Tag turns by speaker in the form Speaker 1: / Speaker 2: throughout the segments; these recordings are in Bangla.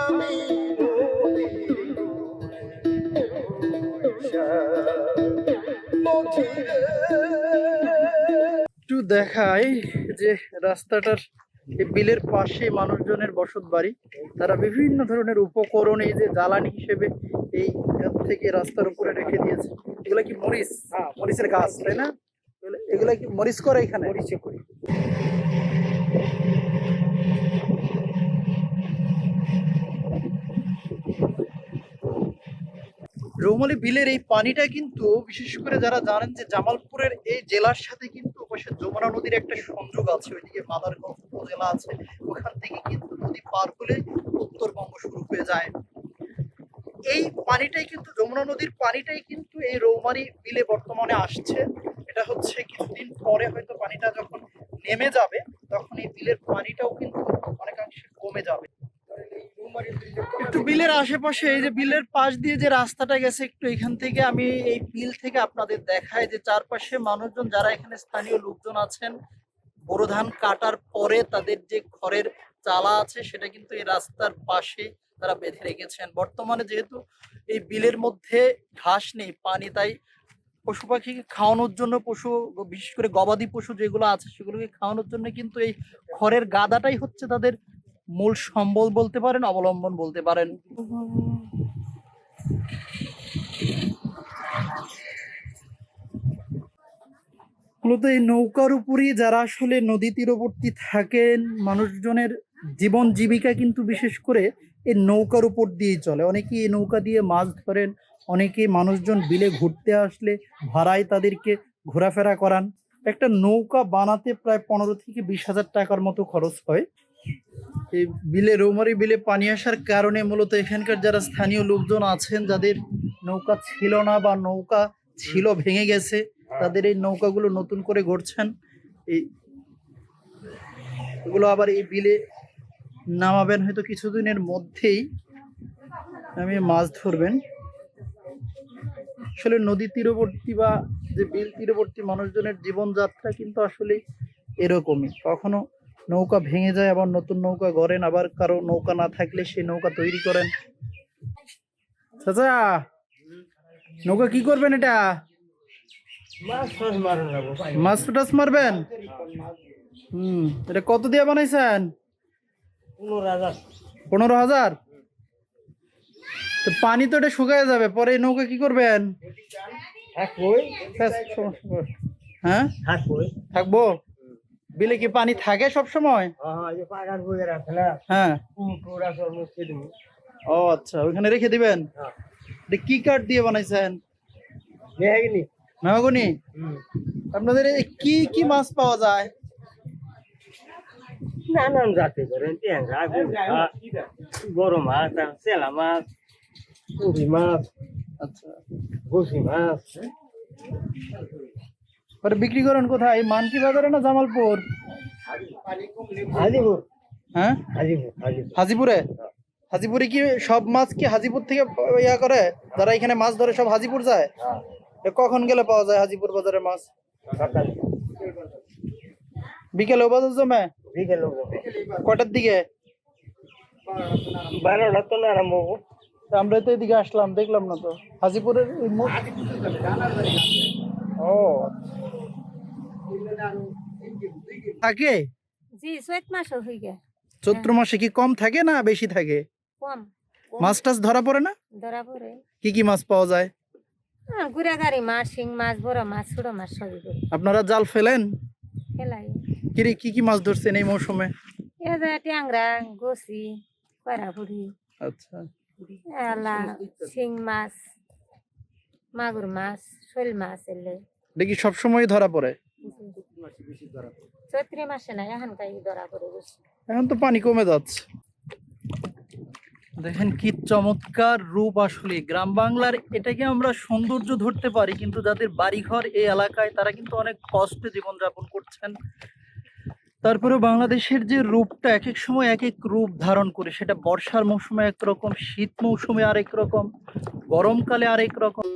Speaker 1: আমি
Speaker 2: একটু দেখাই যে রাস্তাটার এই বিলের পাশে মানুষজনের বসত বাড়ি তারা বিভিন্ন ধরনের উপকরণ এই যে জ্বালানি হিসেবে এই থেকে রাস্তার উপরে রেখে দিয়েছে। এগুলা কি মরিচ? হ্যাঁ মরিচের গাছ। তাই না? এগুলা- কি মরিচ করে এখানে? মরিচে করে। রৌমালী বিলের এই পানিটা কিন্তু বিশেষ করে যারা জানেন যে জামালপুরের এই জেলার সাথে কিন্তু পাশে যমুনা নদীর একটা সংযোগ আছে, ওইদিকে মাদারগঞ্জ উপজেলা আছে, ওখান থেকে কিন্তু নদী পার হলে উত্তরবঙ্গ শুরু হয়ে যায়। এই পানিটাই কিন্তু, যমুনা নদীর পানিটাই কিন্তু এই রৌমারি বিলে বর্তমানে আসছে। এটা হচ্ছে কিছুদিন পরে হয়তো পানিটা যখন নেমে যাবে, তখন এই বিলের পানিটাও কিন্তু অনেকাংশে কমে যাবে। একটু বিলের আশেপাশে এই যে বিলের পাশ দিয়ে যে রাস্তাটা গেছে, একটু এখান থেকে আমি এই বিল থেকে আপনাদের দেখাই যে চারপাশে মানুষজন যারা এখানে স্থানীয় লোকজন আছেন, বোরো ধান কাটার পরে তাদের যে খড়ের চালা আছে, সেটা কিন্তু এই রাস্তার পাশে তারা বেঁধে রেখেছেন। বর্তমানে যেহেতু এই বিলের মধ্যে ঘাস নেই, পানি, তাই পশু পাখিকে খাওয়ানোর জন্য পশু, বিশেষ করে গবাদি পশু যেগুলো আছে, সেগুলোকে খাওয়ানোর জন্য কিন্তু এই খড়ের গাদাটাই হচ্ছে তাদের মূল সম্বল বলতে পারেন, অবলম্বন বলতে পারেন। মূলত এই নৌকার উপরই যারা আসলে নদী তীরবর্তী থাকেন, মানুষজনের জীবন জীবিকা কিন্তু বিশেষ করে এই নৌকার উপর দিয়েই চলে। অনেকেই এই নৌকা দিয়ে মাছ ধরেন, অনেকেই মানুষজন বিলে ঘুরতে আসলে ভাড়ায় তাদেরকে ঘোরাফেরা করান। একটা নৌকা বানাতে প্রায় পনেরো থেকে বিশ হাজার টাকার মতো খরচ হয়। এই বিলে, রৌমারি বিলে পানি আসার কারণে মূলত এখানকার যারা স্থানীয় লোকজন আছেন, যাদের নৌকা ছিল না বা নৌকা ছিল, ভেঙে গেছে, তাদের এই নৌকাগুলো নতুন করে গড়ছেন। এই এগুলো আবার এই বিলে নামাবেন হয়তো কিছুদিনের মধ্যেই। আমি মাছ ধরবেন। আসলে নদী তীরবর্তী বা যে বিল তীরবর্তী মানুষজনের জীবনযাত্রা কিন্তু আসলে এরকমই। কখনো নৌকা ভেঙে যায় আবার নতুন নৌকা গড়েন আবার কারও নৌকা না থাকলে সেই নৌকা তৈরি করেন। চাচা নৌকা কি করবেন এটা? মাছ টাছ মারবেন? হুম এটা কত দিয়ে বানাইছেন? পনেরো হাজার। তো পানি তো এটা শুকায় যাবে পরে নৌকা কি করবেন। হ্যাঁ? থাকব? বিলে কি পানি থাকে সব সময় হ্যাঁ ও আচ্ছা ওইখানে রেখে দিবেন? কি কাঠ দিয়ে বানাইছেন? মেহগনি। আপনাদের কি কি মাছ পাওয়া যায়?
Speaker 3: নানান জাতি করেন ট্যাংরা বড় মাছ চেলা মাছ পুঁটি মাছ
Speaker 2: আচ্ছা।
Speaker 3: বসি মাছ।
Speaker 2: পরে বিক্রি করেন কোথায়? মানকি বাজারে না জামালপুর?
Speaker 3: হাজিপুর।
Speaker 2: হ্যাঁ?
Speaker 3: হাজিপুর হাজিপুর।
Speaker 2: হাজিপুরে? কি সব মাছ কি হাজিপুর থেকে ইয়া করে? যারা এখানে মাছ ধরে সব হাজিপুর যায়? কখন গেলে পাওয়া যায় হাজিপুর বাজারে মাছ? বিকেলে বাজার জমে?
Speaker 3: বিকেল
Speaker 2: কটার দিকে?
Speaker 3: বারোটা তো না আরম্ভ
Speaker 2: আমরা তো এদিকে আসলাম দেখলাম না তো। হাজিপুরের ও। থাকে?
Speaker 4: জি চৈত মাসও হয়ে গে
Speaker 2: চৈত্র মাসে কি কম থাকে না বেশি থাকে?
Speaker 4: কম।
Speaker 2: মাছ টাছ ধরা পড়ে না?
Speaker 4: ধরা পড়ে।
Speaker 2: কি কি মাছ পাওয়া যায়?
Speaker 4: গুড়া গাড়ি মাছ শিং মাছ বড় মাছ ছোট মাছ সবই
Speaker 2: আপনারা জাল ফেলেন?
Speaker 4: খেলাই
Speaker 2: কি রে- কি কি মাছ ধরছেন এই মৌসুমে?
Speaker 4: এ যে ট্যাংরা গসি কড়াপুরি।
Speaker 2: আচ্ছা।
Speaker 4: এলা শিং মাছ। মাগুর মাছ শোল মাছ এলে।
Speaker 2: দেখি সবসময় ধরা পড়ে?
Speaker 4: চৈত্রি মাসে না এখন কাই ধরা পড়ে বেশি।
Speaker 2: এখন তো পানি কমে যাচ্ছে। দেখেন কি চমৎকার রূপ আসলে। গ্রাম বাংলার এটাকে আমরা সৌন্দর্য ধরতে পারি কিন্তু যাদের বাড়িঘর এই এলাকায় তারা কিন্তু অনেক কষ্টে জীবনযাপন করছেন। তারপরে বাংলাদেশের যে রূপটা এক এক সময় এক এক রূপ ধারণ করে, সেটা বর্ষার মৌসুমে একরকম, শীত মৌসুমে আরেক রকম, গরমকালে আরেক রকম।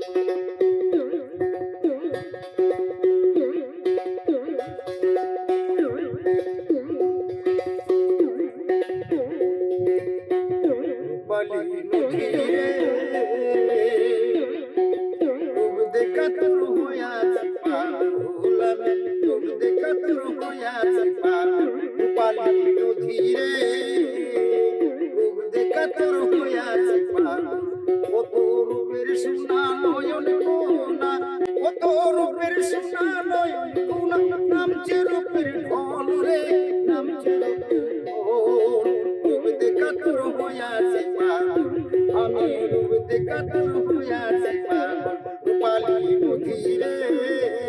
Speaker 1: কত রূপের সোনা নয়ন কোনা নামছে রূপের ঢল রে নামছে রূপের ঢল রূপ দেখা তোর হইয়াছে আমি রূপ দেখা তোর হইয়াছে রূপালী নদীরে